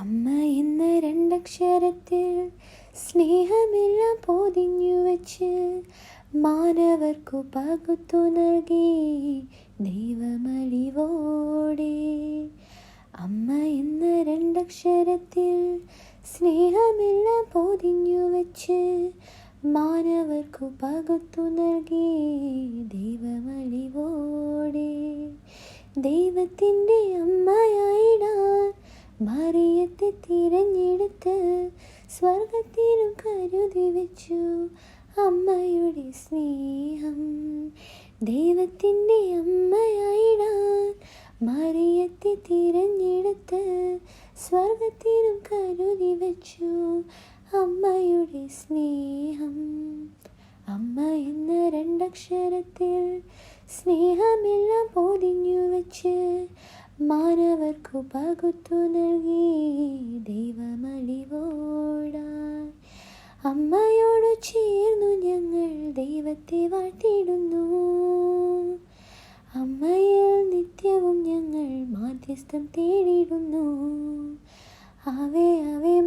അമ്മ എന്ന രണ്ടക്ഷരത്തിൽ സ്നേഹമെല്ലാം പൊതിഞ്ഞു വച്ച് മാനവർക്കു പകുത്തു നൽകി ദൈവമലിവോടെ. അമ്മ എന്ന രണ്ടക്ഷരത്തിൽ സ്നേഹമെല്ലാം പൊതിഞ്ഞു വച്ച് മാനവർക്കു പകുത്തു നൽകി ദൈവമലിവോടെ. ദൈവത്തിന്റെ അമ്മയായിടാൻ മറിയത്തെ തിരഞ്ഞെടുത്ത് സ്വർഗത്തിലും കരുതി വെച്ചു അമ്മയുടെ സ്നേഹം. ദൈവത്തിന്റെ അമ്മയായിടാൻ മറിയത്തെ തിരഞ്ഞെടുത്ത് സ്വർഗത്തിലും കരുതി വെച്ചു അമ്മയുടെ സ്നേഹം. അമ്മ എന്ന രണ്ടക്ഷരത്തിൽ സ്നേഹമെല്ലാം പൊതിഞ്ഞു മാനവർക്കു പകുത്തു നൽകി ദൈവമലിവോടാൻ അമ്മയോട് ചേർന്നു ഞങ്ങൾ ദൈവത്തെ വാഴ്ത്തിയിടുന്നു. അമ്മയിൽ നിത്യവും ഞങ്ങൾ മാധ്യസ്ഥം തേടിയിടുന്നു. Away away